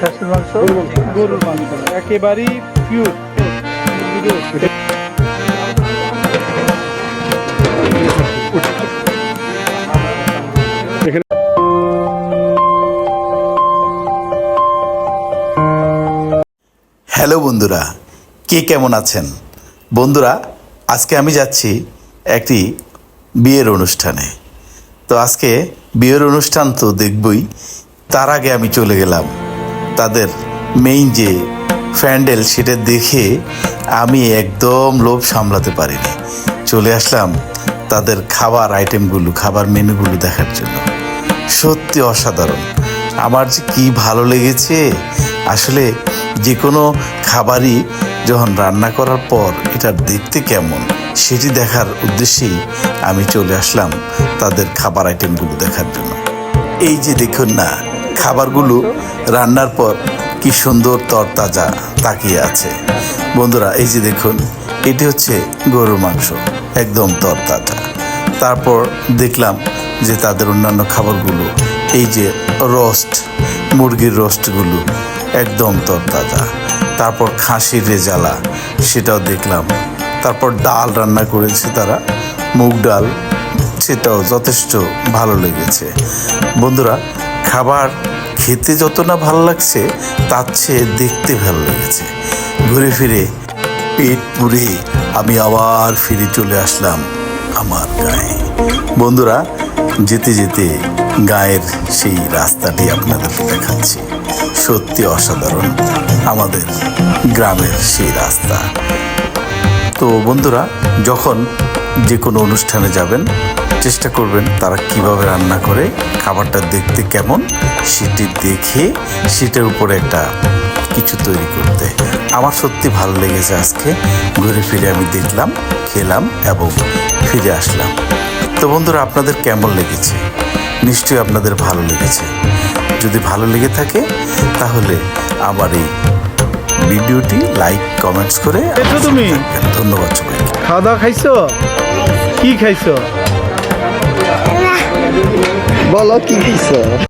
খাসির মাংস? গরুর মাংস। একেবারেই পিওর হ্যালো বন্ধুরা কে কেমন আছেন? বন্ধুরা আজকে আমি যাচ্ছি একটি বিয়ের অনুষ্ঠানে। তো আজকে বিয়ের অনুষ্ঠান তো দেখবই তার আগে আমি চলে গেলাম। তাদের মেইন যে প্যান্ডেল সেটা দেখে আমি একদম লোভ সামলাতে পারিনি। চলে আসলাম তাদের খাবার আইটেমগুলো খাবার মেনুগুলো দেখার জন্য। সত্যি অসাধারণ। আমার যে কি ভালো লেগেছে, আসলে যে কোনো খাবারই যখন রান্না করার পর এটা দেখতে কেমন, সেটি দেখার উদ্দেশ্যেই আমি চলে আসলাম তাদের খাবার আইটেমগুলো দেখার জন্য। এই যে দেখুন না খাবারগুলো রান্নার পর কি সুন্দর তরতাজা তাকিয়ে আছে। বন্ধুরা, এই যে দেখুন, এটি হচ্ছে গরুর মাংস, একদম তরতাজা। তারপর দেখলাম যে তাদের অন্যান্য খাবারগুলো, এই যে রোস্ট, মুরগির রোস্টগুলো, একদম তরতাজা। তারপর খাসির রেজালা সেটাও দেখলাম। তারপর ডাল রান্না করেছে তারা, মুগ ডাল, সেটাও যথেষ্ট ভালো লেগেছে। বন্ধুরা খাবার খেতে যত না ভালো লাগছে, তার চেয়ে দেখতে ভালো লেগেছে। ঘুরে ফিরে পেট পুরে আমি আবার ফিরে চলে আসলাম আমার গায়ে। বন্ধুরা, যেতে যেতে গায়ের সেই রাস্তাটি আপনাদেরকে দেখাচ্ছি। সত্যি অসাধারণ আমাদের গ্রামের সেই রাস্তা। তো বন্ধুরা, যখন যে কোনো অনুষ্ঠানে যাবেন চেষ্টা করবেন তারা কীভাবে রান্না করে খাবারটা দেখতে কেমন সেটি দেখে সেটার উপরে একটা কিছু তৈরি করতে। আমার সত্যি ভালো লেগেছে আজকে। ঘুরে ফিরে আমি দেখলাম খেলাম এবং ফিরে আসলাম। তো বন্ধুরা আপনাদের কেমন লেগেছে? নিশ্চয়ই আপনাদের ভালো লেগেছে। যদি ভালো লেগে থাকে তাহলে আমার এই ভিডিওটি লাইক কমেন্টস করে তুমি? ধন্যবাদ সবাইকে। খাওয়া দাওয়া খাইছো? কি খাইছো? বলো কি খাইছো?